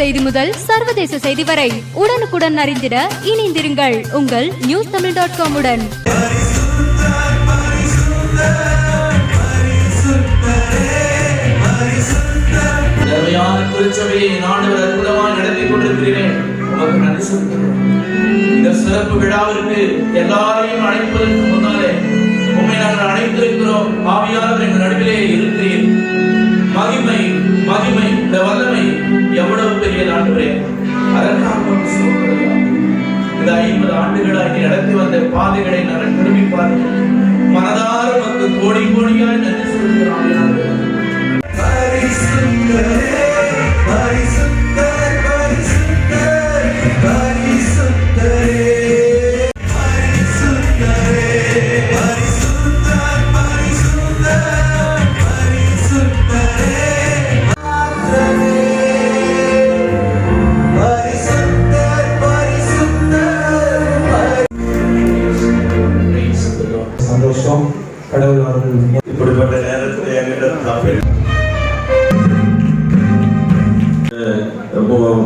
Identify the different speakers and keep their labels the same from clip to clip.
Speaker 1: செய்தி முதல் சர்வதேச செய்தி வரை உடனுக்குடன் அறிந்திட இணைந்திருங்கள் உங்கள் நியூஸ் தமிழ் டாட் காம் உடன்.
Speaker 2: திருச்சபையை ஆண்டவர் அற்புதமாக நடத்தி கொண்டிருக்கிறேன். உமக்கு நன்றி சொல்கிறோம் இந்த சிறப்பு விழாவிற்கு எல்லாரையும் அழைப்பதற்கு முன்னாலே உண்மை நாங்கள் அழைத்திருக்கிறோம். ஆவியானவர் பாதைகளை நான் திரும்பி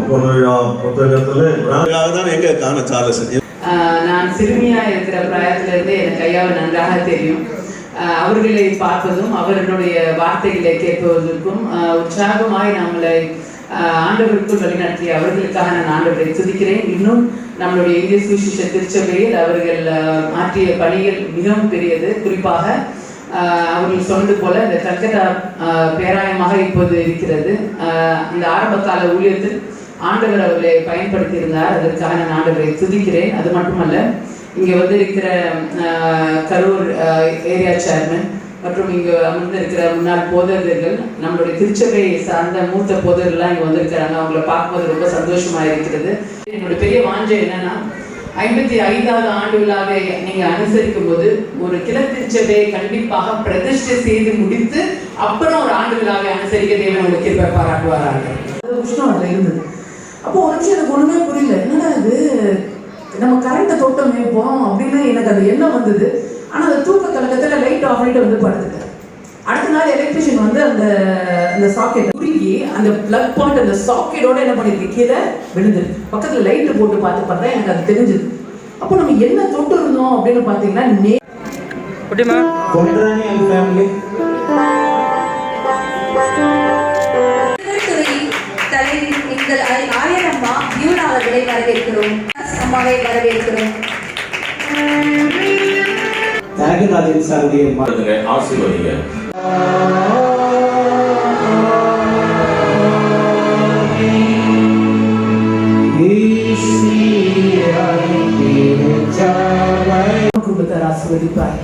Speaker 3: பொன்விழா புத்தகத்துல தான் எங்க காண சார்லஸ்
Speaker 4: நான் சிறுமியா இருக்கிற பிராயத்திலிருந்து எனக்கு ஐயாவை நன்றாக தெரியும். அவர்களை பார்ப்பதும் அவர்களுடைய வார்த்தைகளை கேட்பதற்கும் உற்சாகமாய் நம்மளை ஆண்டவருக்குள் வழிநடத்திய அவர்களுக்காக நான் ஆண்டவரை துதிக்கிறேன். இன்னும் நம்மளுடைய இந்திய சுவிசேஷ திருச்சபையில் அவர்கள் ஆற்றிய பணிகள் மிகவும் பெரியது. குறிப்பாக அவர்கள் சொன்னது போல இந்த கல்கத்தா பேராயமாக இப்போது இருக்கிறது. இந்த அந்த ஆரம்ப கால ஊழியத்தில் ஆண்டவர் அவர்களை பயன்படுத்தியிருந்தார். அதற்காக நான் ஆண்டவரை துதிக்கிறேன். அது மட்டுமல்ல இங்கே வந்து இருக்கிற கரூர் ஏரியா சேர்மன் மற்றும் இங்கே அமர்ந்திருக்கிற முன்னாள் போதகர்கள் நம்மளுடைய திருச்சபையை சார்ந்த மூத்த போதகர்கள்லாம் இங்கே வந்திருக்கிறாங்க. அவங்கள பார்க்கும்போது ரொம்ப சந்தோஷமாக இருக்கிறது. என்னுடைய பெரிய வாஞ்சை என்னன்னா ஐம்பத்தி ஐந்தாவது ஆண்டு விழாவை நீங்க அனுசரிக்கும் போது ஒரு கிளத்திருச்சபையை கண்டிப்பாக பிரதிஷ்டை செய்து முடித்து அப்புறம் ஒரு ஆண்டு விழாவை அனுசரிக்க தேவன் உங்களுக்கு கிருபை பாராட்டுவார்கள் அது உஷ்ணம் அதுல இருந்தது. அப்போ ஒரு நிமிஷம் எனக்கு ஒண்ணுமே புரியல. என்னடா இது? நம்ம கரண்ட்டை தோட்டம் போறோம் அப்படின்னு எனக்கு அது எண்ணம் வந்தது. ஆனா அந்த தூக்க கலக்கத்துல லைட் ஆஃப் பண்ணிட்டு வந்து படுத்துட்டேன். அடுத்த நாள் எலக்ட்ரிஷியன் வந்து அந்த அந்த சாக்கெட் உருகி அந்த பிளக் பாயிண்ட் அந்த சாக்கெட்டோட என்ன பண்ணிருக்கு? கீழே விழுந்து பக்கத்துல லைட் போட்டு பார்த்து பார்த்தா எனக்கு அது தெரிஞ்சது. அப்போ நம்ம என்ன தொட்டு இருந்தோம் அப்படின்னு பார்த்தீங்கன்னா நே
Speaker 5: ஆயரம்மா பியூலா அவர்களை வரவேற்கிறோம். அம்மாவை வரவேற்கிறோம்.
Speaker 6: தியாகராஜன் சாருடைய
Speaker 2: ஆசீர்வதிங்க.
Speaker 4: ஆசீர்வதிப்பார்.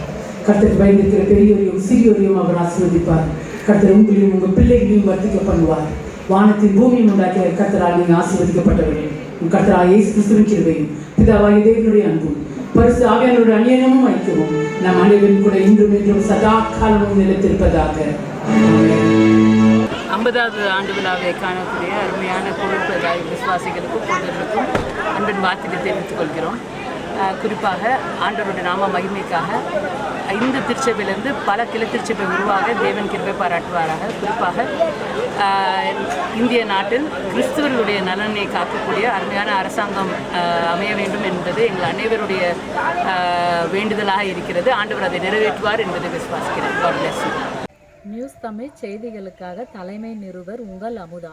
Speaker 4: கர்த்தர் பயந்துக்கிற பெரியவரையும் சிறியவரையும் அவர் ஆசீர்வதிப்பார். கர்த்தர் உங்களையும் உங்கள் பிள்ளைகளையும் வர்த்திக்க பண்ணுவார். வானத்தின் பூமியும் உண்டாக்கிய கர்த்தரால் நீங்கள் ஆசீர்வதிக்கப்பட்டவர்கள் உன் கர்த்தரா இயேசு கிறிஸ்துவின் கிருபையும் பிதாவாகிய தேவனுடைய அன்பும் பரிசு ஆவியானோட அநியனமும் வைக்கவும் நம் அனைவரும் கூட இன்றும் இன்றும் சதா காலமும் நிலைத்திருப்பதாக.
Speaker 7: ஐம்பதாவது ஆண்டு விழாவை காணக்கூடிய அருமையான பொருட்கள் விசுவாசிகளுக்கும் பொருளுக்கும் அன்பின் வாழ்த்துக்களை தெரிவித்துக் கொள்கிறோம். குறிப்பாக ஆண்டவருடைய நாம மகிமைக்காக இந்த திருச்சபையிலிருந்து பல கிளை திருச்சபை உருவாக தேவன் கிருபை பாராட்டுவாராக. குறிப்பாக இந்திய நாட்டில் கிறிஸ்துவர்களுடைய நலனை காக்கக்கூடிய அருமையான அரசாங்கம் அமைய வேண்டும் என்பது எங்கள் அனைவருடைய வேண்டுதலாக இருக்கிறது. ஆண்டவர் அதை நிறைவேற்றுவார் என்பதை விசுவாசிக்கிறேன்.
Speaker 8: நியூஸ் தமிழ் செய்திகளுக்காக தலைமை நிருபர் உங்கள் அமுதா.